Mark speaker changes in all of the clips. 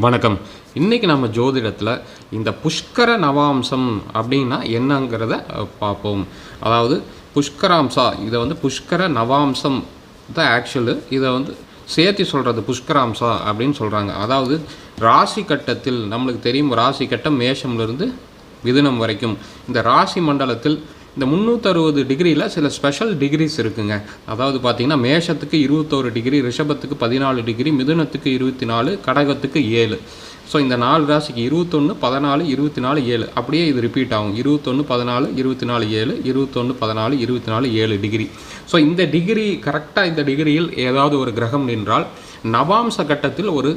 Speaker 1: வணக்கம். இன்றைக்கி நம்ம ஜோதிடத்தில் இந்த புஷ்கர நவாம்சம் அப்படின்னா என்னங்கிறத பார்ப்போம். அதாவது புஷ்கராம்சா இதை வந்து புஷ்கர நவாம்சம் தான் ஆக்சுவலு இதை வந்து சேர்த்து சொல்கிறது புஷ்கராம்சா அப்படின்னு சொல்கிறாங்க அதாவது ராசி கட்டத்தில் நம்மளுக்கு தெரியும் ராசி கட்டம் மேஷம்லேருந்து மிதுனம் வரைக்கும். இந்த ராசி மண்டலத்தில் இந்த முந்நூற்றறுபது டிகிரியில் சில ஸ்பெஷல் டிகிரிஸ் இருக்குங்க. அதாவது பார்த்திங்கன்னா மேஷத்துக்கு இருபத்தோரு டிகிரி ரிஷபத்துக்கு பதினாலு டிகிரி மிதுனத்துக்கு இருபத்தி நாலு கடகத்துக்கு ஏழு. ஸோ இந்த நாலு ராசிக்கு இருபத்தொன்று பதினாலு இருபத்தி நாலு ஏழு. அப்படியே இது ரிப்பீட் ஆகும். இருபத்தொன்று பதினாலு இருபத்தி நாலு ஏழு. இருபத்தொன்று பதினாலு இருபத்தி நாலு ஏழு டிகிரி. ஸோ இந்த டிகிரி கரெக்டாக இந்த டிகிரியில் ஏதாவது ஒரு கிரகம் நின்றால் நவாம்ச கட்டத்தில் ஒரு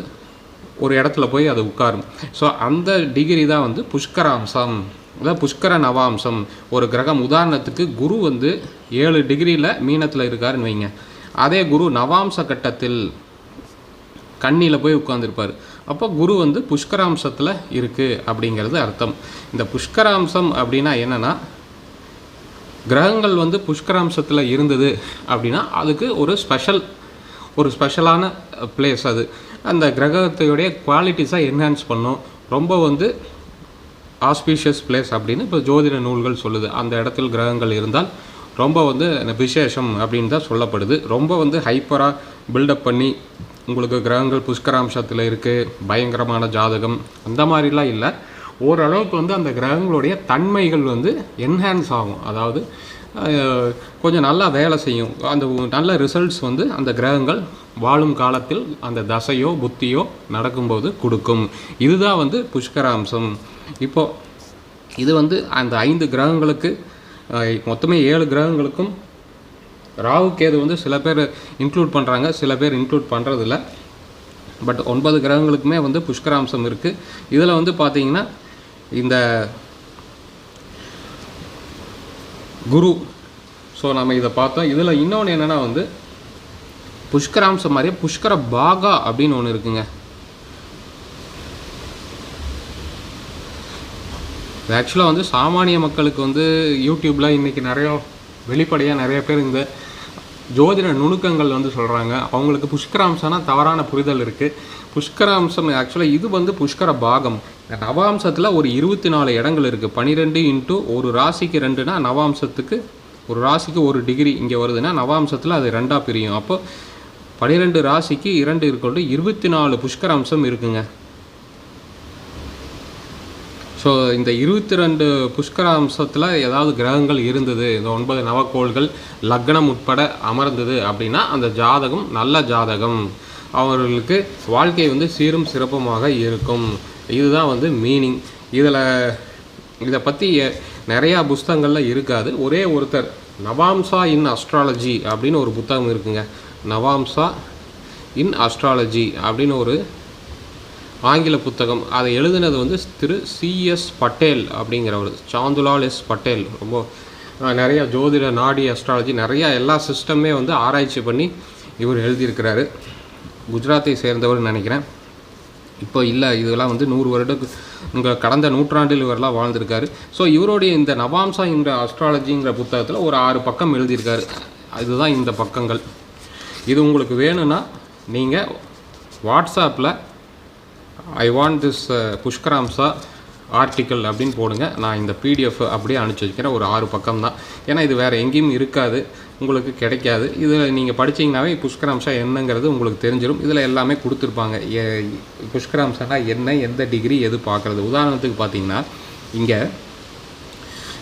Speaker 1: ஒரு இடத்துல போய் அது உட்காரும். ஸோ அந்த டிகிரி தான் வந்து புஷ்கராம்சம். அதாவது புஷ்கர நவாம்சம் ஒரு கிரகம். உதாரணத்துக்கு குரு வந்து ஏழு டிகிரியில் மீனத்தில் இருக்காருன்னு வைங்க. அதே குரு நவாம்ச கட்டத்தில் கண்ணியில் போய் உட்காந்துருப்பார் அப்போ குரு வந்து புஷ்கராம்சத்தில் இருக்குது அப்படிங்கிறது அர்த்தம். இந்த புஷ்கராம்சம் அப்படின்னா என்னென்னா கிரகங்கள் வந்து புஷ்கராம்சத்தில் இருந்தது அப்படின்னா அதுக்கு ஒரு ஸ்பெஷல் ஒரு ஸ்பெஷலான பிளேஸ் அது. அந்த கிரகத்தையுடைய குவாலிட்டிஸாக என்ஹான்ஸ் பண்ணும். ரொம்ப வந்து ஆஸ்பீஷியஸ் பிளேஸ் அப்படின்னு இப்போ ஜோதிட நூல்கள் சொல்லுது. அந்த இடத்தில் கிரகங்கள் இருந்தால் ரொம்ப வந்து விசேஷம் அப்படின்னு தான் சொல்லப்படுது. ரொம்ப வந்து ஹைப்பராக பில்டப் பண்ணி உங்களுக்கு கிரகங்கள் புஷ்கராம்சத்தில் இருக்குது பயங்கரமான ஜாதகம் அந்த மாதிரிலாம் இல்லை. ஓரளவுக்கு வந்து அந்த கிரகங்களுடைய தன்மைகள் வந்து என்ஹான்ஸ் ஆகும். அதாவது கொஞ்சம் நல்லா வேலை செய்யும். அந்த நல்ல ரிசல்ட்ஸ் வந்து அந்த கிரகங்கள் வாழும் காலத்தில் அந்த தசையோ புத்தியோ நடக்கும்போது கொடுக்கும். இதுதான் வந்து புஷ்கராம்சம். இப்போது இது வந்து அந்த ஐந்து கிரகங்களுக்கு மொத்தமே ஏழு கிரகங்களுக்கும் ராகு கேது வந்து சில பேர் இன்க்ளூட் பண்ணுறாங்க சில பேர் இன்க்ளூட் பண்ணுறதில்ல பட் ஒன்பது கிரகங்களுக்குமே வந்து புஷ்கராம்சம் இருக்குது இதில் வந்து பார்த்தீங்கன்னா இந்த குரு ஸோ நம்ம இதை பார்த்தோம். இதில் இன்னொன்று என்னென்னா வந்து புஷ்கராம்சம் மாதிரியே புஷ்கர பாகா அப்படின்னு ஒன்று இருக்குங்க. ஆக்சுவலாக வந்து சாமானிய மக்களுக்கு வந்து யூடியூப்பில் இன்றைக்கி நிறைய வெளிப்படையாக நிறைய பேர் இந்த ஜோதிட நுணுக்கங்கள் வந்து சொல்கிறாங்க அவங்களுக்கு புஷ்கராம்சம்னா தவறான புரிதல் இருக்குது புஷ்கராம்சம் ஆக்சுவலாக இது வந்து புஷ்கர பாகம். நவாம்சத்தில் ஒரு இருபத்தி நாலு இடங்கள் இருக்குது பன்னிரெண்டு இன்ட்டு ஒரு ராசிக்கு ரெண்டுனா நவாம்சத்துக்கு ஒரு ராசிக்கு ஒரு டிகிரி இங்கே வருதுன்னா நவாம்சத்தில் அது ரெண்டாக பிரியும். அப்போ பன்னிரெண்டு ராசிக்கு இரண்டு இருக்கொண்டு இருபத்தி நாலு புஷ்கராம்சம் இருக்குங்க. ஸோ இந்த இருபத்தி ரெண்டு புஷ்கர அம்சத்தில் ஏதாவது கிரகங்கள் இருந்தது இந்த ஒன்பது நவக்கோள்கள் லக்னம் உட்பட அமர்ந்தது அப்படின்னா அந்த ஜாதகம் நல்ல ஜாதகம். அவர்களுக்கு வாழ்க்கை வந்து சீரும் சிறப்புமாக இருக்கும். இதுதான் வந்து மீனிங் இதில் இதை பற்றி நிறையா புஸ்தகங்களில் இருக்காது. ஒரே ஒருத்தர் நவாம்சா இன் அஸ்ட்ராலஜி அப்படின்னு ஒரு புத்தகம் இருக்குங்க. நவாம்சா இன் அஸ்ட்ராலஜி அப்படின்னு ஒரு ஆங்கில புத்தகம். அதை எழுதினது வந்து திரு சிஎஸ் பட்டேல் அப்படிங்கிறவர். சாந்துலால் எஸ். பட்டேல். ரொம்ப நிறையா நிறைய ஜோதிட நாடி அஸ்ட்ராலஜி நிறையா எல்லா சிஸ்டமே வந்து ஆராய்ச்சி பண்ணி இவர் எழுதியிருக்கிறாரு. குஜராத்தை சேர்ந்தவர்னு நினைக்கிறேன். இப்போ இல்லை இதெல்லாம் வந்து நூறு வருடத்துக்கு உங்கள் கடந்த நூற்றாண்டில் இவரெல்லாம் வாழ்ந்திருக்காரு. ஸோ இவருடைய இந்த நவாம்சா என்ற அஸ்ட்ராலஜிங்கிற புத்தகத்தில் ஒரு ஆறு பக்கம் எழுதியிருக்காரு. அதுதான் இந்த பக்கங்கள். இது உங்களுக்கு வேணும்னா நீங்கள் வாட்ஸ்அப்பில் I want this Pushkaramsha article அப்படின்னு போடுங்க. நான் இந்த பிடிஎஃப் அப்படியே அனுப்பிச்சி வைக்கிறேன் ஒரு ஆறு பக்கம் தான். ஏன்னா இது வேறு எங்கேயும் இருக்காது. உங்களுக்கு கிடைக்காது. இதில் நீங்கள் படிச்சீங்கன்னாவே புஷ்கராம்சா என்னங்கிறது உங்களுக்கு தெரிஞ்சிடும் இதில் எல்லாமே கொடுத்துருப்பாங்க. புஷ்கராம்சானா என்ன எந்த டிகிரி எது பார்க்குறது. உதாரணத்துக்கு பார்த்தீங்கன்னா இங்கே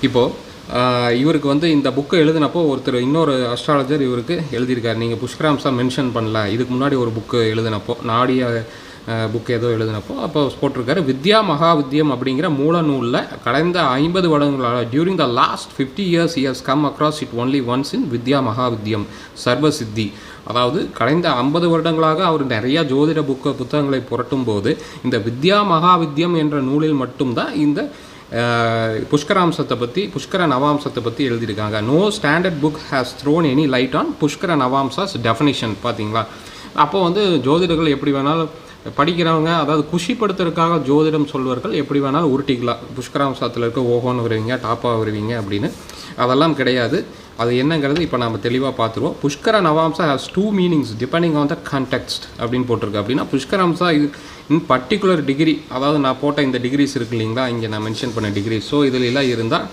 Speaker 1: இப்போது இவருக்கு வந்து இந்த புக்கை எழுதினப்போ ஒருத்தர் இன்னொரு அஸ்ட்ராலஜர் இவருக்கு எழுதியிருக்காரு. நீங்கள் புஷ்கராம்சா மென்ஷன் பண்ணல. இதுக்கு முன்னாடி ஒரு புக்கு எழுதினப்போ நாடிய புக் ஏதோ எழுதினப்போ அப்போ போட்டிருக்காரு வித்யா மகாவித்யம் அப்படிங்கிற மூல நூலில் கடந்த ஐம்பது வருடங்களாக during the last fifty years years come across it only once in Vidya Mahavidyam Sarvasiddhi அதாவது கடந்த ஐம்பது வருடங்களாக அவர் நிறைய ஜோதிட புக்க புத்தகங்களை புரட்டும் போது இந்த வித்யா மகாவித்யம் என்ற நூலில் மட்டும்தான் இந்த புஷ்கராம்சத்தை பற்றி புஷ்கர நவாம்சத்தை பற்றி எழுதியிருக்காங்க. No standard book has thrown any light on Pushkara Navamshas definition பார்த்தீங்களா அப்போ வந்து ஜோதிடர்கள் எப்படி வேணாலும் படிக்கிறவங்க அதாவது குஷிப்படுத்துறதுக்காக ஜோதிடம் சொல்வர்கள் எப்படி வேணாலும் உருட்டிக்கலாம். புஷ்கராம்சத்தில் இருக்க ஓஹோன்னு வருவீங்க டாப்பாக வருவீங்க அப்படின்னு. அதெல்லாம் கிடையாது. அது என்னங்கிறது இப்போ நம்ம தெளிவாக பார்த்துருவோம். Pushkara Navamsha has two meanings depending on the context அப்படின்னு போட்டிருக்கு. அப்படின்னா புஷ்கராம்சா இது இன் பர்டிகுலர் டிகிரி அதாவது நான் போட்ட இந்த டிகிரிஸ் இருக்கு இல்லைங்களா இங்கே நான் மென்ஷன் பண்ண டிகிரி ஸோ இதில் எல்லாம் இருந்தால்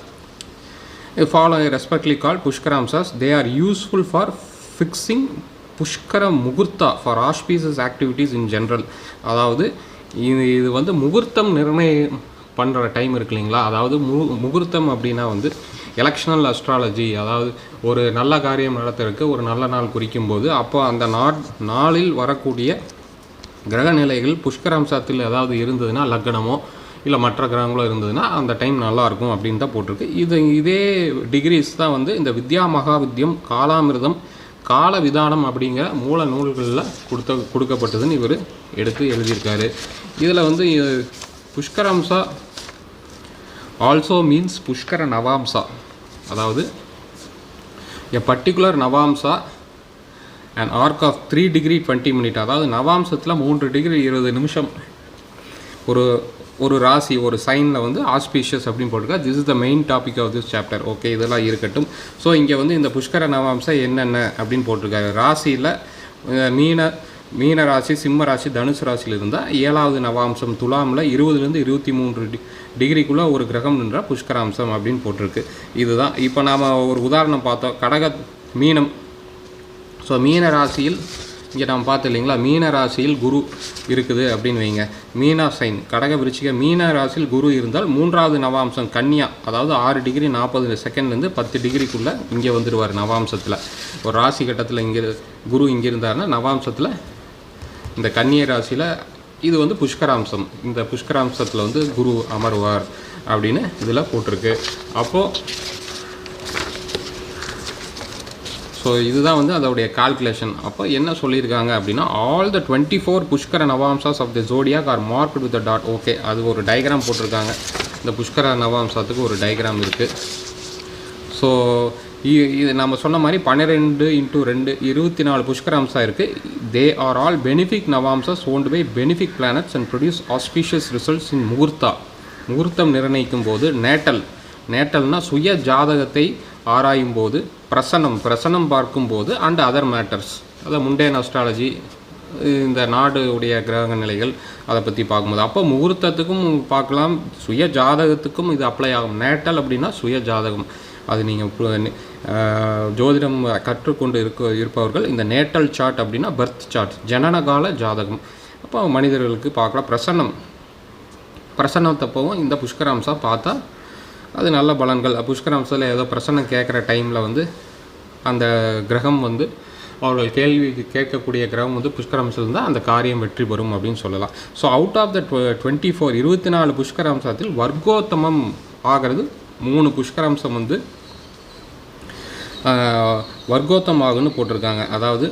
Speaker 1: follow respectively call Pushkaramshas they are useful for fixing Pushkara Muhurta for auspicious activities in general அதாவது இது இது வந்து முகூர்த்தம் நிர்ணயம் பண்ணுற டைம் இருக்கு இல்லைங்களா? அதாவது மு முகூர்த்தம் அப்படின்னா வந்து எலெக்ஷனல் அஸ்ட்ராலஜி அதாவது ஒரு நல்ல காரியம் நடத்துறதுக்கு ஒரு நல்ல நாள் குறிக்கும் போது அப்போ அந்த நாட் நாளில் வரக்கூடிய கிரக நிலைகள் புஷ்கரம்சத்தில் ஏதாவது இருந்ததுன்னா லக்னமோ இல்லை மற்ற கிரகங்களோ இருந்ததுன்னா அந்த டைம் நல்லாயிருக்கும் அப்படின்னு தான் போட்டிருக்கு. இது இதே டிகிரிஸ் தான் வந்து இந்த வித்யா மகாவித்யம் காலாமிர்தம் கால விதானம் அப்படிங்கிற மூல நூல்களில் கொடுத்த கொடுக்கப்பட்டதுன்னு இவர் எடுத்து எழுதியிருக்காரு. இதில் வந்து புஷ்கரம்சா ஆல்சோ மீன்ஸ் புஷ்கர நவாம்சா. அதாவது a particular Navamsha and arc of three degree twenty minute அதாவது நவாம்சத்தில் மூன்று டிகிரி இருபது நிமிஷம் ஒரு ஒரு ராசி ஒரு சைனில் வந்து ஆஸ்பீஷியஸ் அப்படின்னு போட்டிருக்கா. This is the main topic of this chapter okay இதெல்லாம் இருக்கட்டும். ஸோ இங்கே வந்து இந்த புஷ்கர நவாம்சம் என்னென்ன அப்படின்னு போட்டிருக்காரு. ராசியில் மீன மீன ராசி சிம்ம ராசி தனுசு ராசியில் இருந்தால் ஏழாவது நவாம்சம் துலாமில் இருபதுலேருந்து இருபத்தி மூன்று டி டிகிரிக்குள்ளே ஒரு கிரகம் நின்றால் புஷ்கராம்சம் அப்படின்னு போட்டிருக்கு. இதுதான். இப்போ நாம் ஒரு உதாரணம் பார்த்தோம். கடக மீனம். ஸோ மீன ராசியில் இங்கே நாம் பார்த்து இல்லைங்களா? மீன ராசியில் குரு இருக்குது அப்படின்னு வைங்க. மீனா சைன் கடக விருச்சிக மீன ராசியில் குரு இருந்தால் மூன்றாவது நவாம்சம் கன்னியா அதாவது ஆறு டிகிரி நாற்பது செகண்ட்லேருந்து பத்து டிகிரிக்குள்ளே இங்கே வந்துடுவார் நவாம்சத்தில். ஒரு ராசி கட்டத்தில் இங்கே குரு இங்கே இருந்தாருன்னா நவாம்சத்தில் இந்த கன்னிய ராசியில் இது வந்து புஷ்கராம்சம். இந்த புஷ்கராம்சத்தில் வந்து குரு அமர்வார் அப்படின்னு இதில் போட்டிருக்கு. அப்போது ஸோ இதுதான் வந்து அதோடைய கால்குலேஷன் அப்போ என்ன சொல்லியிருக்காங்க அப்படின்னா all the twenty four Pushkara Navamshas of the zodiac are marked with the dot okay அது ஒரு டயக்ராம் போட்டிருக்காங்க. இந்த புஷ்கர நவாம்சத்துக்கு ஒரு டயக்ராம் இருக்குது ஸோ இது நம்ம சொன்ன மாதிரி பன்னிரெண்டு இன்ட்டு ரெண்டு இருபத்தி நாலு புஷ்கராம்சா இருக்குது they are all benefic Navamshas owned by benefic planets and produce auspicious results in Muhurta முகூர்த்தம் நிர்ணயிக்கும் போது நேட்டல் நேட்டல்னால் சுய ஜாதகத்தை ஆராயும் போது பிரசனம் பிரசனம் பார்க்கும்போது அண்ட் அதர் மேட்டர்ஸ் அதாவது முண்டேன் அஸ்ட்ராலஜி இந்த நாடு உடைய கிரக நிலைகள் அதை பற்றி பார்க்கும்போது. அப்போ முகூர்த்தத்துக்கும் பார்க்கலாம் சுய ஜாதகத்துக்கும் இது அப்ளை ஆகும். நேட்டல் அப்படின்னா சுய ஜாதகம். அது நீங்கள் ஜோதிடம் கற்றுக்கொண்டு இருக்க இருப்பவர்கள் இந்த நேட்டல் சார்ட் அப்படின்னா பர்த் சார்ட் ஜனனகால ஜாதகம். அப்போ மனிதர்களுக்கு பார்க்கலாம் பிரசன்னம் பிரசன்னத்தப்பவும் இந்த புஷ்கராம்சா பார்த்தா அது நல்ல பலன்கள். புஷ்கராம்சத்தில் ஏதோ பிரசன்னம் கேட்குற டைமில் வந்து அந்த கிரகம் வந்து அவர்கள் கேள்வி கேட்கக்கூடிய கிரகம் வந்து புஷ்கராம்சம் இருந்தால் அந்த காரியம் வெற்றி பெறும் அப்படின்னு சொல்லலாம். So out of the twenty four இருபத்தி நாலு புஷ்கரம்சத்தில் வர்க்கோத்தமம் ஆகிறது. மூணு புஷ்கரம்சம் வந்து வர்க்கோத்தம் ஆகுன்னு போட்டிருக்காங்க. அதாவது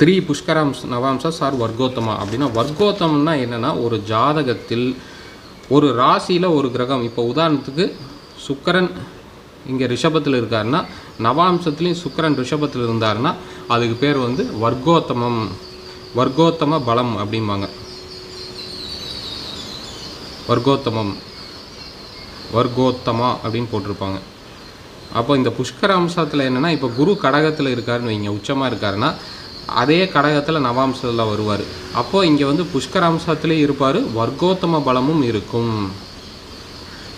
Speaker 1: த்ரீ புஷ்கராம்ஸ் நவாம்சஸ் ஆர் வர்க்கோத்தமா. அப்படின்னா வர்க்கோத்தம்னா என்னென்னா ஒரு ஜாதகத்தில் ஒரு ராசியில் ஒரு கிரகம். இப்போ உதாரணத்துக்கு சுக்கரன் இங்கே ரிஷபத்தில் இருக்காருன்னா நவாம்சத்துலேயும் சுக்கரன் ரிஷபத்தில் இருந்தாருன்னா அதுக்கு பேர் வந்து வர்க்கோத்தமம். வர்க்கோத்தம பலம் அப்படிம்பாங்க. வர்க்கோத்தமம். வர்க்கோத்தமா அப்படின்னு போட்டிருப்பாங்க. அப்போ இந்த புஷ்கர அம்சத்தில் என்னென்னா இப்போ குரு கடகத்தில் இருக்காருன்னு வைங்க உச்சமாக இருக்காருன்னா அதே கடகத்தில் நவாம்சத்தில் வருவார். அப்போது இங்கே வந்து புஷ்கர இருப்பார் வர்க்கோத்தம பலமும் இருக்கும்.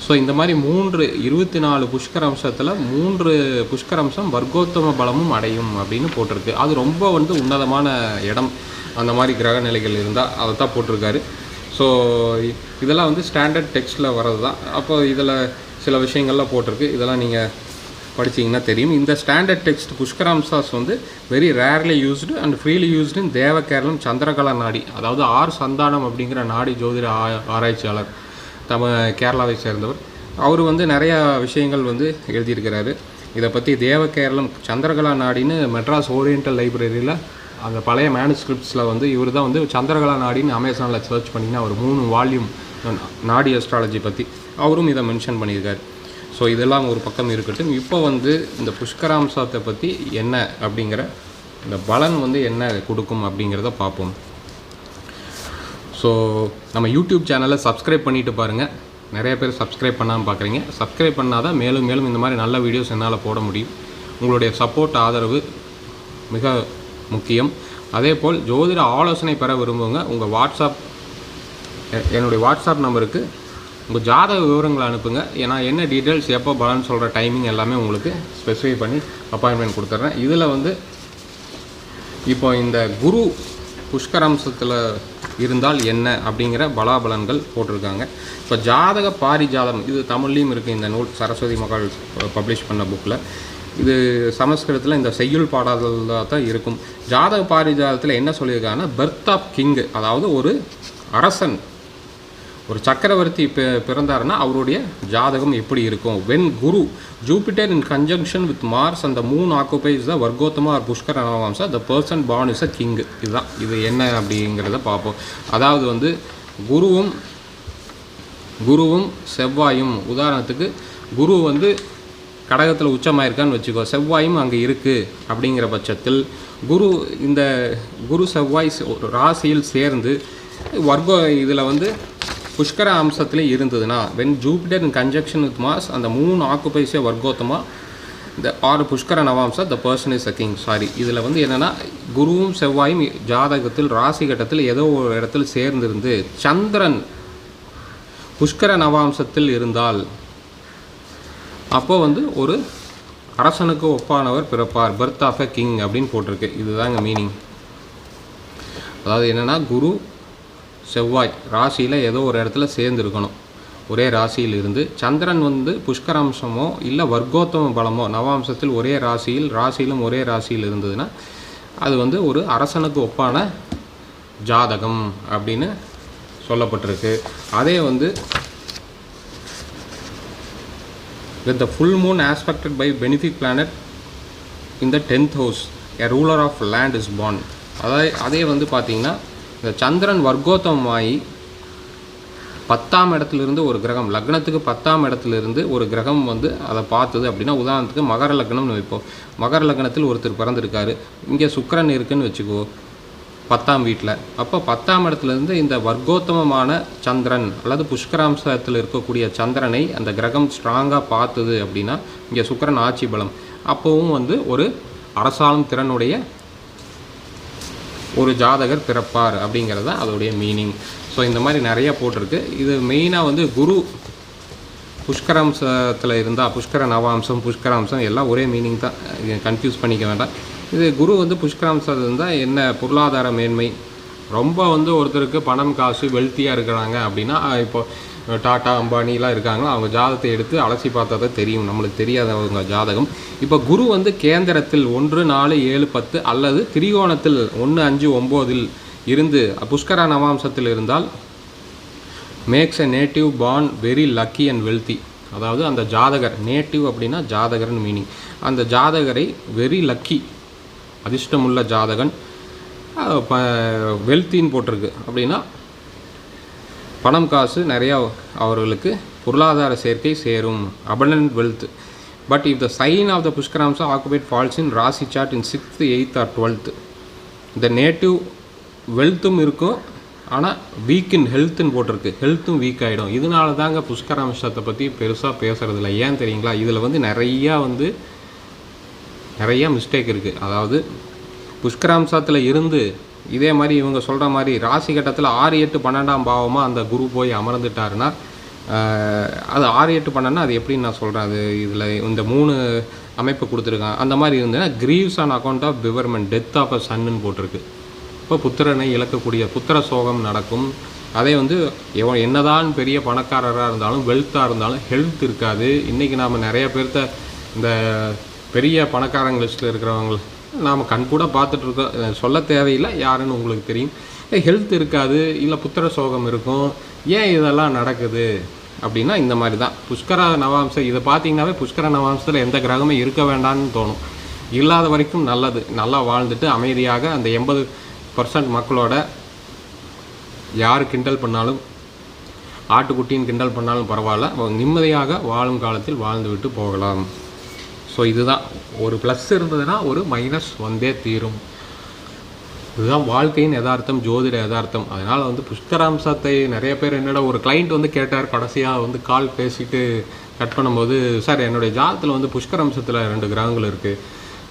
Speaker 1: ஸோ இந்த மாதிரி மூன்று இருபத்தி நாலு புஷ்கர் அம்சத்தில் மூன்று புஷ்கர் அம்சம் வர்க்கோத்தம பலமும் அடையும் அப்படின்னு போட்டிருக்கு. அது ரொம்ப வந்து உன்னதமான இடம். அந்த மாதிரி கிரக நிலைகள் இருந்தால் அதை தான் போட்டிருக்காரு. ஸோ இதெல்லாம் வந்து ஸ்டாண்டர்ட் டெக்ஸ்ட்டில் வர்றது தான் அப்போ இதில் சில விஷயங்கள்லாம் போட்டிருக்கு. இதெல்லாம் நீங்கள் படிச்சீங்கன்னா தெரியும். இந்த ஸ்டாண்டர்ட் டெக்ஸ்ட் புஷ்கராம்சாஸ் வந்து very rarely used and freely used in Devakeralam Chandrakala Nadi அதாவது ஆர் சந்தானம் அப்படிங்கிற நாடி ஜோதிட ஆ- ஆராய்ச்சியாளர் தம கேரளாவை சேர்ந்தவர். அவர் வந்து நிறையா விஷயங்கள் வந்து எழுதியிருக்கிறாரு. இதை பற்றி தேவகேரளம் சந்திரகலா நாடின்னு மெட்ராஸ் ஓரியண்டல் லைப்ரரியில் அந்த பழைய மேனுஸ்கிரிப்ட்ஸில் வந்து இவர் தான் வந்து சந்திரகலா நாடின்னு அமேசானில் சர்ச் பண்ணிங்கன்னா ஒரு மூணு வால்யூம் நாடி அஸ்ட்ராலஜி பற்றி அவரும் இதை மென்ஷன் பண்ணியிருக்காரு. ஸோ இதெல்லாம் ஒரு பக்கம் இருக்கட்டும். இப்போ வந்து இந்த புஷ்கராம்சத்தை பற்றி என்ன அப்படிங்கிற இந்த பலன் வந்து என்ன கொடுக்கும் அப்படிங்கிறத பார்ப்போம். ஸோ நம்ம யூடியூப் சேனலை சப்ஸ்கிரைப் பண்ணிட்டு பாருங்கள் நிறைய பேர் சப்ஸ்கிரைப் பண்ணாமல் பார்க்குறீங்க சப்ஸ்கிரைப் பண்ணால் தான் மேலும் மேலும் இந்த மாதிரி நல்ல வீடியோஸ் என்னால் போட முடியும். உங்களுடைய சப்போர்ட் ஆதரவு மிக முக்கியம். அதே போல் ஜோதிட ஆலோசனை பெற விரும்புங்க உங்கள் வாட்ஸ்அப் எ- என்னுடைய வாட்ஸ்அப் நம்பருக்கு உங்கள் ஜாதக விவரங்களை அனுப்புங்க. ஏன்னா என்ன டீட்டெயில்ஸ் எப்போ பலன் சொல்கிற டைமிங் எல்லாமே உங்களுக்கு ஸ்பெசிஃபை பண்ணி அப்பாயின்மெண்ட் கொடுத்துட்றேன் இதில் வந்து இப்போ இந்த குரு புஷ்கரம்சத்தில் இருந்தால் என்ன அப்படிங்கிற பலாபலன்கள் போட்டிருக்காங்க. இப்போ ஜாதக பாரிஜாதம் இது தமிழ்லேயும் இருக்குது இந்த நூல் சரஸ்வதி மகள் பப்ளிஷ் பண்ண புக்கில் இது சமஸ்கிருதத்தில் இந்த செய்யுள் பாடாததாக தான் இருக்கும். ஜாதக பாரிஜாதத்தில் என்ன சொல்லியிருக்காங்கன்னா பர்த் ஆஃப் கிங்கு அதாவது ஒரு அரசன் ஒரு சக்கரவர்த்தி பிறந்தாருன்னா அவருடைய ஜாதகம் எப்படி இருக்கும்? When Guru Jupiter in conjunction with Mars அந்த moon occupies the Vargottama or Pushkar Navamsha the person born is a king இதுதான். இது என்ன அப்படிங்கிறத பார்ப்போம். அதாவது வந்து குருவும் குருவும் செவ்வாயும் உதாரணத்துக்கு குரு வந்து கடகத்தில் உச்சமாயிருக்கான்னு வச்சுக்கோ செவ்வாயும் அங்கே இருக்குது அப்படிங்கிற பட்சத்தில் குரு இந்த குரு செவ்வாய் சே- ராசியில் சேர்ந்து வர்க்க இதில் வந்து புஷ்கர அம்சத்தில் இருந்ததுன்னா when Jupiter in conjunction with Mars அந்த மூணு ஆக்குபைஸே வர்க்கோத்தமாக இந்த ஆறு Pushkara Navamsha the person is a king sorry இதில் வந்து என்னென்னா குருவும் செவ்வாயும் ஜாதகத்தில் ராசி கட்டத்தில் ஏதோ ஒரு இடத்துல சேர்ந்திருந்து சந்திரன் புஷ்கர நவாம்சத்தில் இருந்தால் அப்போ வந்து ஒரு அரசனுக்கு ஒப்பானவர் பிறப்பார். பர்த் ஆஃப் அ கிங் அப்படின்னு போட்டிருக்கு. இதுதாங்க மீனிங் அதாவது என்னென்னா குரு செவ்வாய் ராசியில் ஏதோ ஒரு இடத்துல சேர்ந்துருக்கணும். ஒரே ராசியில் இருந்து சந்திரன் வந்து புஷ்கராம்சமோ இல்லை வர்க்கோத்தம பலமோ நவாம்சத்தில் ஒரே ராசியில் ராசியிலும் ஒரே ராசியில் இருந்ததுன்னா அது வந்து ஒரு அரசனுக்கு ஒப்பான ஜாதகம் அப்படின்னு சொல்லப்பட்டிருக்கு. அதே வந்து with the full moon aspected by benefic planet in the 10th house ruler of land is born born. அதாவது அதே வந்து பார்த்தீங்கன்னா இந்த சந்திரன் வர்க்கோத்தமமாகி பத்தாம் இடத்துலேருந்து ஒரு கிரகம் லக்னத்துக்கு பத்தாம் இடத்துலேருந்து ஒரு கிரகம் வந்து அதை பார்த்தது அப்படின்னா உதாரணத்துக்கு மகர லக்னம்னு வைப்போம். மகர லக்னத்தில் ஒருத்தர் பிறந்திருக்காரு. இங்கே சுக்கரன் இருக்குன்னு வச்சுக்கோ பத்தாம் வீட்டில் அப்போ பத்தாம் இடத்துலேருந்து இந்த வர்க்கோத்தமமான சந்திரன் அல்லது புஷ்கராம்சத்தில் இருக்கக்கூடிய சந்திரனை அந்த கிரகம் ஸ்ட்ராங்காக பார்த்தது அப்படின்னா இங்கே சுக்கரன் ஆட்சி பலம். அப்போவும் வந்து ஒரு அரசாளும் திறனுடைய ஒரு ஜாதகர் பிறப்பார் அப்படிங்கிறது தான் அதோடைய மீனிங் ஸோ இந்த மாதிரி நிறைய போட்டிருக்கு. இது மெயினாக வந்து குரு புஷ்கராம்சத்தில் இருந்தால் புஷ்கர நவாம்சம் புஷ்கராம்சம் எல்லாம் ஒரே மீனிங் தான். கன்ஃபியூஸ் பண்ணிக்க வேண்டாம். இது குரு வந்து புஷ்கராம்சத்தில் இருந்தால் என்ன பொருளாதார மேன்மை? ரொம்ப வந்து ஒருத்தருக்கு பணம் காசு வெல்த்தியாக இருக்கிறாங்க அப்படின்னா இப்போ டாட்டா அம்பானிலாம் இருக்காங்களோ அவங்க ஜாதகத்தை எடுத்து அலசி பார்த்தா தான் தெரியும். நம்மளுக்கு தெரியாதவங்க ஜாதகம். இப்போ குரு வந்து கேந்திரத்தில் ஒன்று நாலு ஏழு பத்து அல்லது திரிகோணத்தில் ஒன்று அஞ்சு ஒம்போதில் இருந்து புஷ்கர நவாம்சத்தில் இருந்தால் makes a native born very lucky and wealthy அதாவது அந்த ஜாதகர் நேட்டிவ் அப்படின்னா ஜாதகர்னு மீனிங் அந்த ஜாதகரை வெரி லக்கி அதிர்ஷ்டமுள்ள ஜாதகன் வெல்த்தின்னு போட்டிருக்கு. அப்படின்னா பணம் காசு நிறையா அவர்களுக்கு பொருளாதார சேர்க்கை சேரும். Abundant wealth but if the sign of the Pushkaramsha occupied falls in Rasi chart in sixth eighth or twelfth இந்த நேட்டிவ் வெல்த்தும் இருக்கும் ஆனால் வீக் இன் ஹெல்த்துன்னு போட்டிருக்கு. ஹெல்த்தும் வீக் ஆகிடும் இதனால தாங்க புஷ்கராம்சத்தை பற்றி பெருசாக பேசுகிறதில்ல ஏன் தெரியுங்களா? இதில் வந்து நிறையா வந்து நிறையா மிஸ்டேக் இருக்குது அதாவது புஷ்கராம்சத்தில் இருந்து இதே மாதிரி இவங்க சொல்கிற மாதிரி ராசி கட்டத்தில் ஆறு எட்டு பன்னெண்டாம் பாவமாக அந்த குரு போய் அமர்ந்துட்டாருன்னா அது ஆறு எட்டு பன்னெண்டுனா அது எப்படின்னு நான் சொல்கிறேன் அது இதில் இந்த மூணு அமைப்பு கொடுத்துருக்காங்க. அந்த மாதிரி இருந்ததுன்னா grieves on account of bereavement death of a சன்னு போட்டிருக்கு. இப்போ புத்திரனை இழக்கக்கூடிய புத்திர சோகம் நடக்கும். அதே வந்து எவன் என்னதான் பெரிய பணக்காரராக இருந்தாலும் வெல்த்தாக இருந்தாலும் ஹெல்த் இருக்காது. இன்றைக்கி நாம் நிறைய பேர்த்த இந்த பெரிய பணக்காரங்க லிஸ்ட்டில் இருக்கிறவங்க நாம் கண் கூட பார்த்துட்ருக்கோம் சொல்ல தேவையில்லை யாருன்னு உங்களுக்கு தெரியும். ஹெல்த் இருக்காது இல்லை புத்திர சோகம் இருக்கும். ஏன் இதெல்லாம் நடக்குது? அப்படின்னா இந்த மாதிரி தான் புஷ்கர நவாம்சம் இதை பார்த்தீங்கன்னாவே புஷ்கர நவாம்சத்தில் எந்த கிரகமே இருக்க வேண்டாம்னு தோணும். இல்லாத வரைக்கும் நல்லது. நல்லா வாழ்ந்துட்டு அமைதியாக அந்த எண்பது பர்சன்ட் மக்களோட யார் கிண்டல் பண்ணாலும் ஆட்டுக்குட்டின்னு கிண்டல் பண்ணாலும் பரவாயில்ல. நிம்மதியாக வாழும் காலத்தில் வாழ்ந்துவிட்டு போகலாம். ஸோ இதுதான். ஒரு ப்ளஸ் இருந்ததுன்னா ஒரு மைனஸ் வந்தே தீரும். இதுதான் வாழ்க்கையின் யதார்த்தம் ஜோதிட யதார்த்தம். அதனால் வந்து புஷ்கராம்சத்தை நிறைய பேர் என்னோட ஒரு கிளைண்ட் வந்து கேட்டார். கடைசியாக வந்து கால் பேசிட்டு கட் பண்ணும்போது சார் என்னுடைய ஜாதத்தில் வந்து புஷ்கராம்சத்தில் ரெண்டு கிரகங்கள் இருக்குது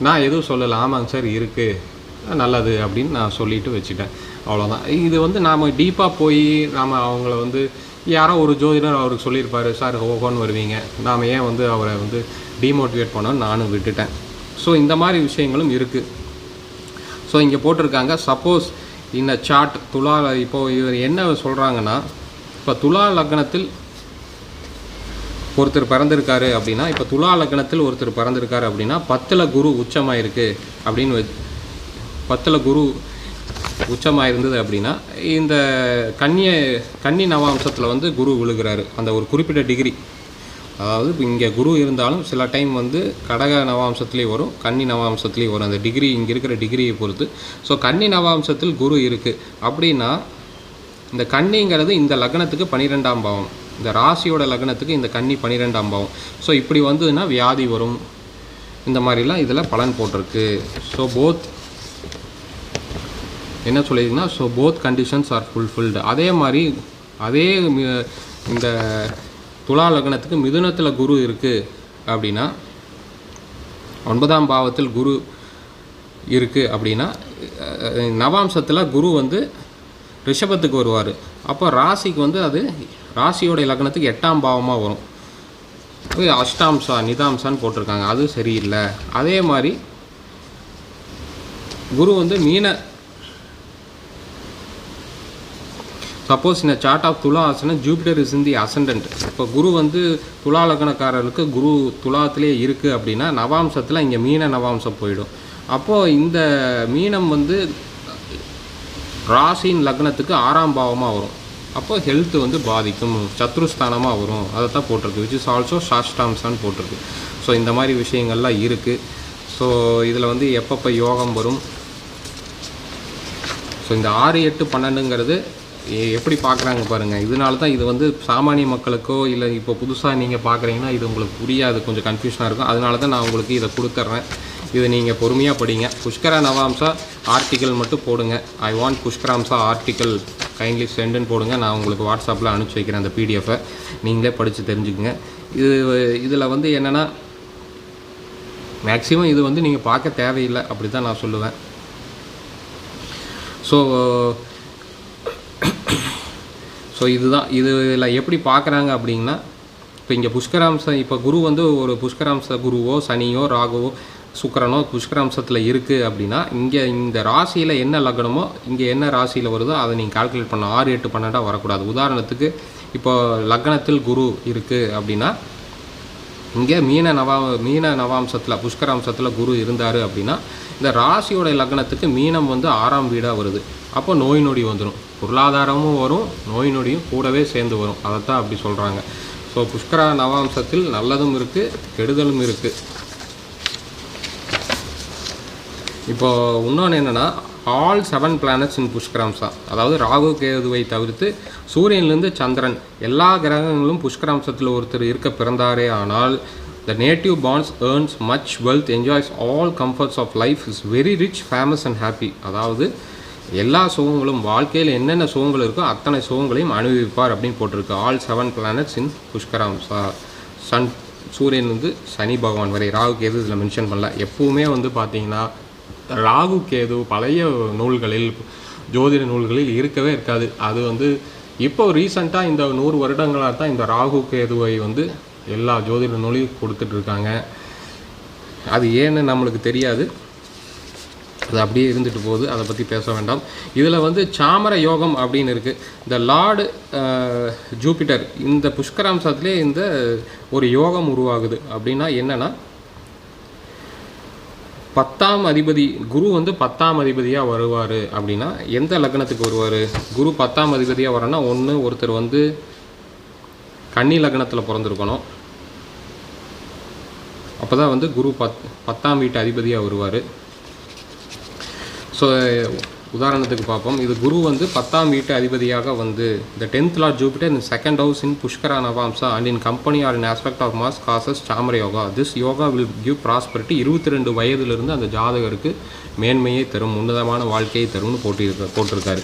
Speaker 1: நான் எதுவும் சொல்லலை. ஆமாங்க சார் இருக்குது நல்லது. அப்படின்னு நான் சொல்லிட்டு வச்சுட்டேன். அவ்வளோதான் இது வந்து நாம் டீப்பாக போய் நாம் அவங்கள வந்து யாரோ ஒரு ஜோதிடர் அவருக்கு சொல்லியிருப்பாரு சார் ஓகோன்னு வருவீங்க. நாம் ஏன் வந்து அவரை வந்து டிமோட்டிவேட் பண்ணோன்னு நானும் விட்டுட்டேன். ஸோ இந்த மாதிரி விஷயங்களும் இருக்குது ஸோ இங்கே போட்டிருக்காங்க. சப்போஸ் இந்த சாட் துலா இப்போது இவர் என்ன சொல்கிறாங்கன்னா இப்போ துலா லக்னத்தில் ஒருத்தர் பிறந்திருக்காரு அப்படின்னா இப்போ துலா லக்னத்தில் ஒருத்தர் பிறந்திருக்காரு அப்படின்னா பத்தில் குரு உச்சமாக இருக்குது அப்படின்னு பத்தில் குரு உச்சமாக இருந்தது அப்படின்னா இந்த கன்னிய கன்னி நவாம்சத்தில் வந்து குரு விழுகிறாரு. அந்த ஒரு குறிப்பிட்ட டிகிரி. அதாவது இங்கே குரு இருந்தாலும் சில டைம் வந்து கடக நவாம்சத்துலேயும் வரும் கன்னி நவாம்சத்துலேயும் வரும். அந்த டிகிரி இங்கே இருக்கிற டிகிரியை பொறுத்து. ஸோ கன்னி நவாம்சத்தில் குரு இருக்குது அப்படின்னா இந்த கன்னிங்கிறது இந்த லக்னத்துக்கு பன்னிரெண்டாம் பாவம். இந்த ராசியோட லக்னத்துக்கு இந்த கன்னி பன்னிரெண்டாம் பாவம். ஸோ இப்படி வந்ததுன்னா வியாதி வரும். இந்த மாதிரிலாம் இதில் பலன் போட்டிருக்கு. ஸோ போத் என்ன சொல்லியிருக்குன்னா so both conditions are fulfilled அதே மாதிரி அதே இந்த துலா லக்னத்துக்கு மிதுனத்தில் குரு இருக்குது அப்படின்னா ஒன்பதாம் பாவத்தில் குரு இருக்குது அப்படின்னா நவாம்சத்தில் குரு வந்து ரிஷபத்துக்கு வருவார். அப்போ ராசிக்கு வந்து அது ராசியோட லக்னத்துக்கு எட்டாம் பாவமாக வரும். அஷ்டாம்சா நிதாம்சான்னு போட்டிருக்காங்க. அது சரியில்லை. அதே மாதிரி குரு வந்து மீன சப்போஸ் இந்த chart of Tula asana Jupiter is in the ascendant இப்போ குரு வந்து துலா லக்னக்காரர்களுக்கு குரு துலாத்திலே இருக்குது அப்படின்னா நவாம்சத்தில் இங்கே மீன நவாம்சம் போயிடும். அப்போது இந்த மீனம் வந்து ராசியின் லக்னத்துக்கு ஆறாம் பாவமாக வரும். அப்போ ஹெல்த் வந்து பாதிக்கும் சத்ருஸ்தானமாக வரும். அதை தான் போட்டிருக்கு விச் இஸ் ஆல்சோ ஷாஷ்டாம்சான்னு போட்டிருக்கு. ஸோ இந்த மாதிரி விஷயங்கள்லாம் இருக்குது ஸோ இதில் வந்து எப்பப்போ யோகம் வரும்? ஸோ இந்த ஆறு எட்டு பன்னெண்டுங்கிறது எப்படி பார்க்குறாங்க பாருங்கள் இதனால தான் இது வந்து சாமானிய மக்களுக்கோ இல்லை இப்போ புதுசாக நீங்கள் பார்க்குறீங்கன்னா இது உங்களுக்கு புரியாது. கொஞ்சம் கன்ஃபியூஷனாக இருக்கும். அதனால தான் நான் உங்களுக்கு இதை கொடுத்துட்றேன். இதை நீங்கள் பொறுமையாக படிங்க. புஷ்கரா நவாம்சா ஆர்டிக்கல் மட்டும் போடுங்க. I want Pushkaramsha article kindly சென்டுன்னு போடுங்க. நான் உங்களுக்கு வாட்ஸ்அப்பில் அனுப்பிச்சி வைக்கிறேன் அந்த பிடிஎஃபை நீங்களே படித்து தெரிஞ்சுக்கங்க. இது இதில் வந்து என்னென்னா மேக்ஸிமம் இது வந்து நீங்கள் பார்க்க தேவையில்லை. அப்படி தான் நான் சொல்லுவேன். ஸோ ஸோ இதுதான் இது இதில் எப்படி பார்க்குறாங்க அப்படின்னா இப்போ இங்கே புஷ்கராம்சம் இப்போ குரு வந்து ஒரு புஷ்கராம்ச குருவோ சனியோ ராகுவோ சுக்கிரனோ புஷ்கராம்சத்தில் இருக்குது அப்படின்னா இங்கே இந்த ராசியில் என்ன லக்னமோ இங்கே என்ன ராசியில் வருதோ அதை நீங்கள் கால்குலேட் பண்ண ஆறு எட்டு பன்னெண்டாக வரக்கூடாது. உதாரணத்துக்கு இப்போ லக்னத்தில் குரு இருக்குது அப்படின்னா இங்கே மீன நவா மீன நவாம்சத்தில் புஷ்கராம்சத்தில் குரு இருந்தார் அப்படின்னா இந்த ராசியோட லக்னத்துக்கு மீனம் வந்து ஆறாம் வீடாக வருது. அப்போ நோய் நொடி வந்துடும் பொருளாதாரமும் வரும் நோய் நொடியும் கூடவே சேர்ந்து வரும். அதைத்தான் அப்படி சொல்கிறாங்க ஸோ புஷ்கரா நவாம்சத்தில் நல்லதும் இருக்குது கெடுதலும் இருக்குது இப்போது இன்னொன்று என்னென்னா all seven planets in Pushkaramsha. அதாவது ராகு கேதுவை தவிர்த்து சூரியன்லேருந்து சந்திரன் எல்லா கிரகங்களும் புஷ்கராம்சத்தில் ஒருத்தர் இருக்க பிறந்தாரே ஆனால் the native bonds earns much wealth enjoys all comforts of life is very rich famous and happy அதாவது எல்லா சுகங்களும் வாழ்க்கையில் என்னென்ன சுகங்கள் இருக்கோ அத்தனை சுகங்களையும் அனுபவிப்பார் அப்படின்னு போட்டிருக்கு. All seven planets in Pushkaramsha சூரியன் வந்து சனி பகவான் வரை ராகு கேது இதில் மென்ஷன் பண்ணல. எப்பவுமே வந்து பார்த்தீங்கன்னா ராகு கேது பழைய நூல்களில் ஜோதிட நூல்களில் இருக்கவே இருக்காது. அது வந்து இப்போ ரீசண்டாக இந்த நூறு வருடங்களாக தான் இந்த ராகு கேதுவை வந்து எல்லா ஜோதிட நூலையும் கொடுத்துட்ருக்காங்க அது ஏன்னு நம்மளுக்கு தெரியாது. அது அப்படியே இருந்துட்டு போகுது. அதை பற்றி பேச வேண்டாம். இதில் வந்து சாமர யோகம் அப்படின்னு இருக்குது த லார்டு ஜூபிட்டர் இந்த புஷ்கராம்சத்திலே இந்த ஒரு யோகம் உருவாகுது. அப்படின்னா என்னென்னா பத்தாம் அதிபதி குரு வந்து பத்தாம் அதிபதியாக வருவார். அப்படின்னா எந்த லக்னத்துக்கு வருவார்? குரு பத்தாம் அதிபதியாக வரனா ஒன்று ஒருத்தர் வந்து கன்னி லக்னத்தில் பிறந்திருக்கணும். அப்போ தான் வந்து குரு பத் பத்தாம் வீட்டு அதிபதியாக வருவார். ஸோ உதாரணத்துக்கு பார்ப்போம். இது குரு வந்து பத்தாம் வீட்டு அதிபதியாக வந்து the tenth lord Jupiter in second house in Pushkara Navamsha and in company or in aspect of Mars causes Chamara yoga this yoga will give prosperity இருபத்தி ரெண்டு வயதிலிருந்து அந்த ஜாதகருக்கு மேன்மையை தரும் உன்னதமான வாழ்க்கையை தரும்னு போட்டிருக்க போட்டிருக்காரு.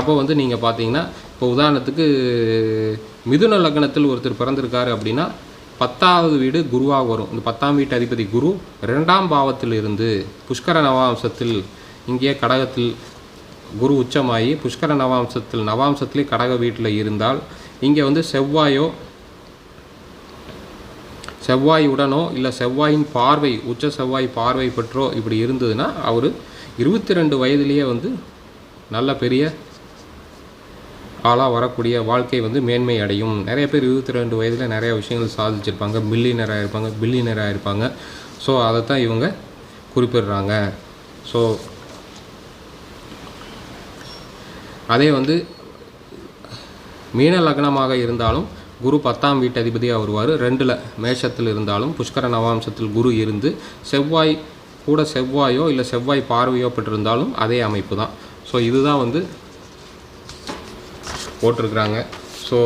Speaker 1: அப்போ வந்து நீங்கள் பார்த்தீங்கன்னா இப்போ உதாரணத்துக்கு மிதுன லக்னத்தில் ஒருத்தர் பிறந்திருக்காரு அப்படின்னா பத்தாவது வீடு குருவாக வரும். இந்த பத்தாம் வீட்டு அதிபதி குரு ரெண்டாம் பாவத்தில் இருந்து புஷ்கர நவாம்சத்தில் இங்கே கடகத்தில் குரு உச்சமாகி புஷ்கர நவாம்சத்தில் நவாம்சத்திலே கடக வீட்டில் இருந்தால் இங்கே வந்து செவ்வாயோ செவ்வாய் உடனோ இல்லை செவ்வாயின் பார்வை உச்ச செவ்வாய் பார்வை பெற்றோ இப்படி இருந்ததுன்னா அவர் இருபத்தி ரெண்டு வயதிலேயே வந்து நல்ல பெரிய ஆளாக வரக்கூடிய வாழ்க்கை வந்து மேன்மை அடையும். நிறைய பேர் இருபத்தி ரெண்டு வயதில் நிறைய விஷயங்கள் சாதிச்சிருப்பாங்க. மில்லினராக இருப்பாங்க பில்லினராக இருப்பாங்க. ஸோ அதை தான் இவங்க குறிப்பிடுறாங்க. ஸோ அதே வந்து மீன லக்னமாக இருந்தாலும் குரு பத்தாம் வீட்டதிபதியாக வருவார். ரெண்டில் மேஷத்தில் இருந்தாலும் புஷ்கர நவாம்சத்தில் குரு இருந்து செவ்வாய் கூட செவ்வாயோ இல்லை செவ்வாய் பார்வையோ பெற்றிருந்தாலும் அதே அமைப்பு தான். ஸோ இதுதான் வந்து போட்டிருக்கிறாங்க. ஸோ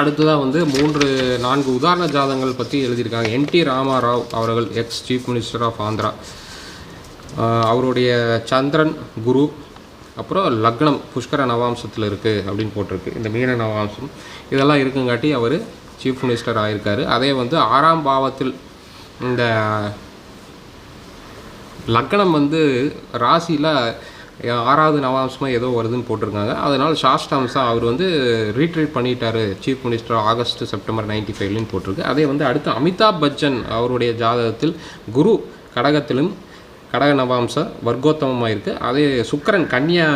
Speaker 1: அடுத்ததாக வந்து மூன்று நான்கு உதாரண ஜாதகங்கள் பற்றி எழுதியிருக்காங்க. என் டி ராமாராவ் அவர்கள் ex chief minister of Andhra அவருடைய சந்திரன் குரு அப்புறம் லக்னம் புஷ்கர நவாம்சத்தில் இருக்குது அப்படின்னு போட்டிருக்கு. இந்த மீன நவாம்சம். இதெல்லாம் இருக்குங்காட்டி அவர் சீஃப் மினிஸ்டர் ஆகியிருக்காரு அதே வந்து ஆறாம் பாவத்தில் இந்த லக்னம் வந்து ராசியில் ஆறாவது நவாம்சமாக ஏதோ வருதுன்னு போட்டிருக்காங்க. அதனால் சாஸ்டாம்ஸாக அவர் வந்து ரீட்ரீட் பண்ணிட்டாரு. Chief minister August September ninety ஃபைவ்லேன்னு போட்டிருக்கு. அதே வந்து அடுத்து அமிதாப் பச்சன் அவருடைய ஜாதகத்தில் குரு கடகத்திலும் கடக நவாம்ச வர்க்கோத்தமமாக இருக்குது அதே சுக்கரன் கன்னியா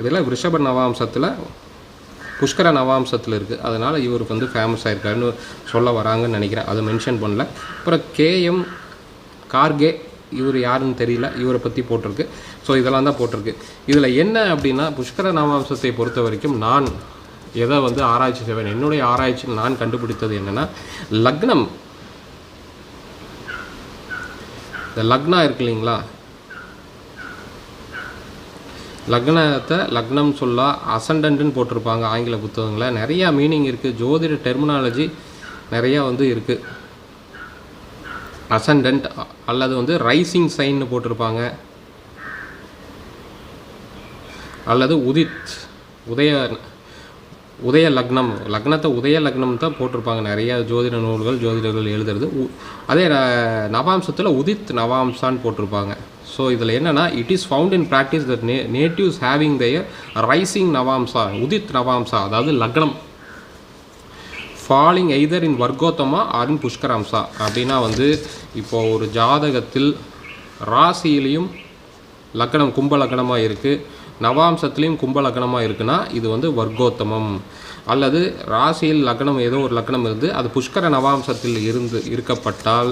Speaker 1: இதில் ரிஷப நவாம்சத்தில் புஷ்கர நவாம்சத்தில் இருக்குது அதனால் இவருக்கு வந்து ஃபேமஸ் ஆயிருக்காருன்னு சொல்ல வராங்கன்னு நினைக்கிறேன். அதை மென்ஷன் பண்ணல. அப்புறம் கேஎம் கார்கே இவர் யாருன்னு தெரியல. இவரை பற்றி போட்டிருக்கு. ஸோ இதெல்லாம் தான் போட்டிருக்கு. இதில் என்ன அப்படின்னா புஷ்கர நவாம்சத்தை பொறுத்த வரைக்கும் நான் எதை வந்து ஆராய்ச்சி செய்வேன்? என்னுடைய ஆராய்ச்சியில் நான் கண்டுபிடித்தது என்னென்னா லக்னம். இந்த லக்னா இருக்கு இல்லைங்களா? லக்னத்தை லக்னம் சொல்ல அசண்டன்ட்னு போட்டிருப்பாங்க ஆங்கில புத்தகங்களில் நிறையா மீனிங் இருக்குது ஜோதிட டெர்மினாலஜி நிறையா வந்து இருக்குது அசண்டன்ட் அல்லது வந்து ரைசிங் சைன்னு போட்டிருப்பாங்க. அல்லது உதித் உதய உதய லக்னம். லக்னத்தை உதய லக்னம் தான் போட்டிருப்பாங்க. நிறைய ஜோதிட நூல்கள் ஜோதிடர்கள் எழுதுறது. உ- அதே ந- நவாம்சத்தில் உதித் நவாம்சான்னு போட்டிருப்பாங்க. ஸோ இதில் என்னென்னா it is found in practice that நே natives having their rising Navamsha Udit Navamsha அதாவது லக்னம் falling either in Vargottama or in Pushkaramsha அப்படின்னா வந்து இப்போ ஒரு ஜாதகத்தில் ராசியிலையும் லக்கணம் கும்ப லக்கணமாக இருக்குது நவாம்சத்துலேயும் கும்ப லக்கணமாக இருக்குன்னா இது வந்து வர்க்கோத்தமம். அல்லது ராசியில் லக்னம் ஏதோ ஒரு லக்னம் இருந்து அது புஷ்கர நவாம்சத்தில் இருந்து இருக்கப்பட்டால்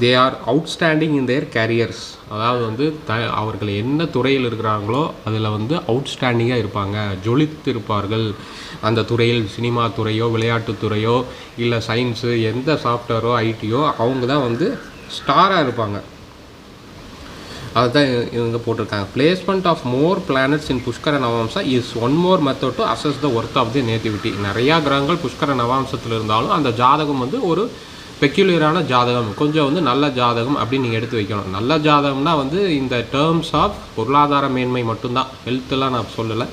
Speaker 1: they are outstanding in their careers அதாவது வந்து த அவர்கள் என்ன துறையில் இருக்கிறாங்களோ அதில் வந்து அவுட்ஸ்டாண்டிங்காக இருப்பாங்க. ஜொலித்து இருப்பார்கள். அந்த துறையில் சினிமா துறையோ விளையாட்டுத்துறையோ இல்லை சயின்ஸு எந்த சாஃப்ட்வேரோ ஐடியோ அவங்க தான் வந்து ஸ்டாராக இருப்பாங்க. அதுதான் இவங்க போட்டிருக்காங்க. Placement of more planets in Pushkara Navamsha is one more method to assess the worth of the nativity நிறையா கிரகங்கள் புஷ்கர நவாம்சத்தில் இருந்தாலும் அந்த ஜாதகம் வந்து ஒரு பெக்யூலியரான ஜாதகம். கொஞ்சம் வந்து நல்ல ஜாதகம் அப்படின்னு நீங்கள் எடுத்து வைக்கணும். நல்ல ஜாதகம்னா வந்து இந்த டேர்ம்ஸ் ஆஃப் பொருளாதார மேன்மை மட்டும்தான். ஹெல்த்தெல்லாம் நான் சொல்லலை.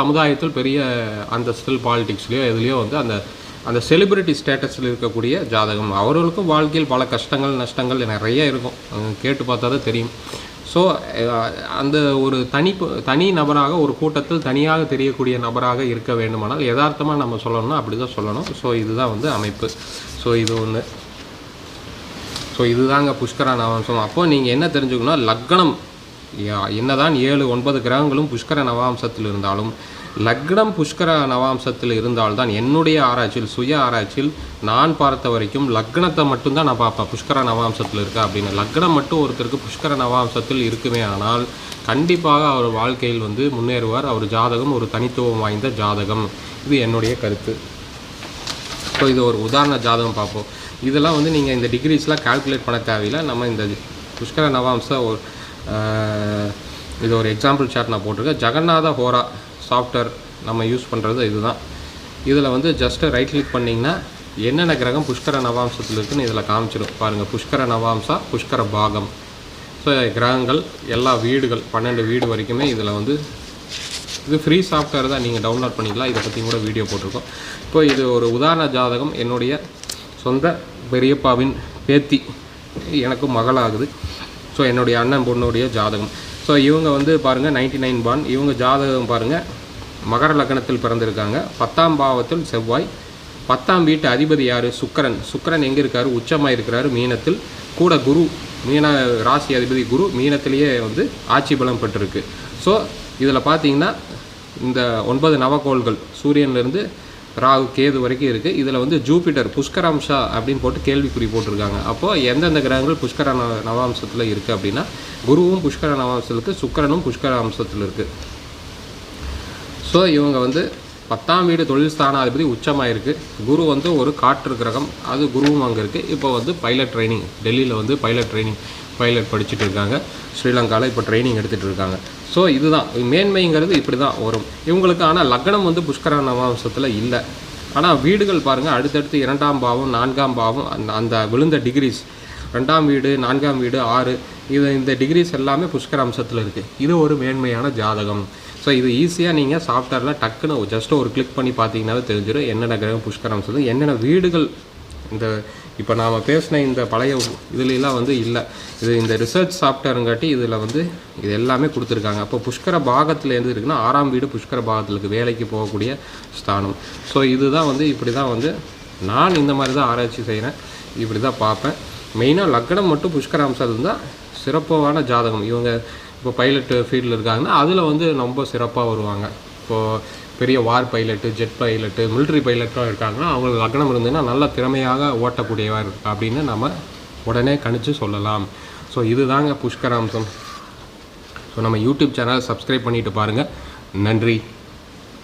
Speaker 1: சமுதாயத்தில் பெரிய அந்தஸ்தில் பாலிடிக்ஸ்லேயோ எதுலேயோ வந்து அந்த அந்த செலிபிரிட்டி ஸ்டேட்டஸில் இருக்கக்கூடிய ஜாதகம். அவர்களுக்கும் வாழ்க்கையில் பல கஷ்டங்கள் நஷ்டங்கள் நிறைய இருக்கும். கேட்டு பார்த்தா தான் தெரியும். ஸோ அந்த ஒரு தனி தனி நபராக ஒரு கூட்டத்தில் தனியாக தெரியக்கூடிய நபராக இருக்க வேண்டுமானால் யதார்த்தமாக நம்ம சொல்லணும்னா அப்படி தான் சொல்லணும். ஸோ இதுதான் வந்து அமைப்பு. ஸோ இது ஒன்று ஸோ இதுதாங்க புஷ்கர நவாம்சம் அப்போ நீங்கள் என்ன தெரிஞ்சுக்கணும் லக்னம் என்னதான் ஏழு ஒன்பது கிரகங்களும் புஷ்கர நவாம்சத்தில் இருந்தாலும் லக்னம் புஷ்கர நவாம்சத்தில் இருந்தால்தான் என்னுடைய ஆராய்ச்சியில் சுய ஆராய்ச்சியில் நான் பார்த்த வரைக்கும் லக்னத்தை மட்டும்தான் நான் பார்ப்பேன். புஷ்கர நவாம்சத்தில் இருக்கா அப்படின்னு. லக்னம் மட்டும் ஒருத்தருக்கு புஷ்கர நவாம்சத்தில் இருக்குமே ஆனால் கண்டிப்பாக அவர் வாழ்க்கையில் வந்து முன்னேறுவார். அவர் ஜாதகம் ஒரு தனித்துவம் வாய்ந்த ஜாதகம். இது என்னுடைய கருத்து. ஸோ இது ஒரு உதாரண ஜாதகம் பார்ப்போம். இதெல்லாம் வந்து நீங்கள் இந்த டிகிரிஸ்லாம் கால்குலேட் பண்ண தேவையில்லை. நம்ம இந்த புஷ்கர நவாம்ச ஒரு இது ஒரு எக்ஸாம்பிள் சார்ட் நான் போட்டிருக்கேன். ஜெகநாத ஹோரா சாஃப்ட்வேர் நம்ம யூஸ் பண்ணுறது இதுதான். இதில் வந்து ஜஸ்ட்டு ரைட் கிளிக் பண்ணிங்கன்னா என்னென்ன கிரகம் புஷ்கர நவாம்சத்தில் இருக்குன்னு இதில் காமிச்சிடும். பாருங்கள் புஷ்கர நவாம்சா புஷ்கர பாகம். ஸோ கிரகங்கள் எல்லா வீடுகள் பன்னெண்டு வீடு வரைக்குமே இதில் வந்து இது ஃப்ரீ சாஃப்ட்வேர் தான் நீங்கள் டவுன்லோட் பண்ணிக்கலாம். இதை பற்றி கூட வீடியோ போட்டிருக்கோம். இப்போ இது ஒரு உதாரண ஜாதகம். என்னுடைய சொந்த பெரியப்பாவின் பேத்தி எனக்கும் மகளாகுது. ஸோ என்னுடைய அண்ணன் பொண்ணுடைய ஜாதகம். ஸோ இவங்க வந்து பாருங்கள் நைன்டி நைன் பான் இவங்க ஜாதகம் பாருங்கள் மகர லக்னத்தில் பிறந்திருக்காங்க. பத்தாம் பாவத்தில் செவ்வாய். பத்தாம் வீட்டு அதிபதி யார்? சுக்கரன். சுக்கரன் எங்கே இருக்காரு? உச்சமாக இருக்கிறாரு மீனத்தில். கூட குரு மீன ராசி அதிபதி குரு மீனத்திலேயே வந்து ஆட்சி பலம் பெற்றிருக்கு. ஸோ இதில் பார்த்தீங்கன்னா இந்த ஒன்பது நவகோள்கள் சூரியன்லேருந்து ராகு கேது வரைக்கும் இருக்குது இதில் வந்து ஜூபிட்டர் புஷ்கராம்சா அப்படின்னு போட்டு கேள்விக்குறி போட்டிருக்காங்க. அப்போது எந்தெந்த கிரகங்கள் புஷ்கர நவாம்சத்தில் இருக்குது அப்படின்னா குருவும் புஷ்கர நவாம்சத்தில் இருக்குது சுக்கரனும் புஷ்கர அம்சத்தில் இருக்குது ஸோ இவங்க வந்து பத்தாம் வீடு தொழில் ஸ்தானாதிபதி உச்சமாயிருக்கு. குரு வந்து ஒரு காற்று கிரகம் அது குருவும் அங்கே இருக்குது இப்போ வந்து பைலட் ட்ரைனிங் டெல்லியில் வந்து பைலட் ட்ரைனிங் பைலட் படிச்சுட்டு இருக்காங்க. ஸ்ரீலங்காவில் இப்போ ட்ரைனிங் எடுத்துகிட்டு இருக்காங்க. ஸோ இதுதான். மேன்மைங்கிறது இப்படி தான் வரும். இவங்களுக்கு ஆனால் லக்னம் வந்து புஷ்கர நவாம்சத்தில் இல்லை. ஆனால் வீடுகள் பாருங்கள் அடுத்தடுத்து இரண்டாம் பாவம் நான்காம் பாவம் அந்த அந்த விழுந்த டிகிரிஸ் ரெண்டாம் வீடு நான்காம் வீடு ஆறு. இது இந்த டிகிரிஸ் எல்லாமே புஷ்கர அம்சத்தில் இருக்குது இது ஒரு மேன்மையான ஜாதகம். ஸோ இது ஈஸியாக நீங்கள் சாஃப்ட்வேரில் டக்குன்னு ஜஸ்ட் ஒரு கிளிக் பண்ணி பார்த்தீங்கன்னாவே தெரிஞ்சிடும் என்னென்ன கிரகம் புஷ்கர அம்சம் என்னென்ன வீடுகள் இந்த இப்போ நாம் பேசின இந்த பழைய இதுலலாம் வந்து இல்லை. இது இந்த ரிசர்ச் சாஃப்ட்வேருங்காட்டி இதில் வந்து இது எல்லாமே கொடுத்துருக்காங்க. அப்போ புஷ்கர பாகத்தில் எது இருக்குன்னா ஆறாம் வீடு புஷ்கர பாகத்தில் இருக்குது வேலைக்கு போகக்கூடிய ஸ்தானம். ஸோ இதுதான் வந்து இப்படி தான் வந்து நான் இந்த மாதிரி தான் ஆராய்ச்சி செய்கிறேன் இப்படி தான் பார்ப்பேன் மெயினாக லக்னம் மட்டும் புஷ்கர அம்சம் இருந்தால் சிறப்பான ஜாதகம். இவங்க இப்போ பைலட் ஃபீல்டில் இருக்காங்கன்னா அதில் வந்து ரொம்ப சிறப்பாக வருவாங்க. இப்போது பெரிய war pilot jet pilot military பைலட்டாக இருக்காங்கன்னா அவங்களுக்கு லக்னம் இருந்ததுன்னா நல்ல திறமையாக ஓட்டக்கூடியவர் அப்படின்னு நம்ம உடனே கணிச்சு சொல்லலாம். ஸோ இதுதாங்க புஷ்கராம்சம். ஸோ நம்ம யூடியூப் சேனல் சப்ஸ்கிரைப் பண்ணிட்டு பாருங்கள் நன்றி.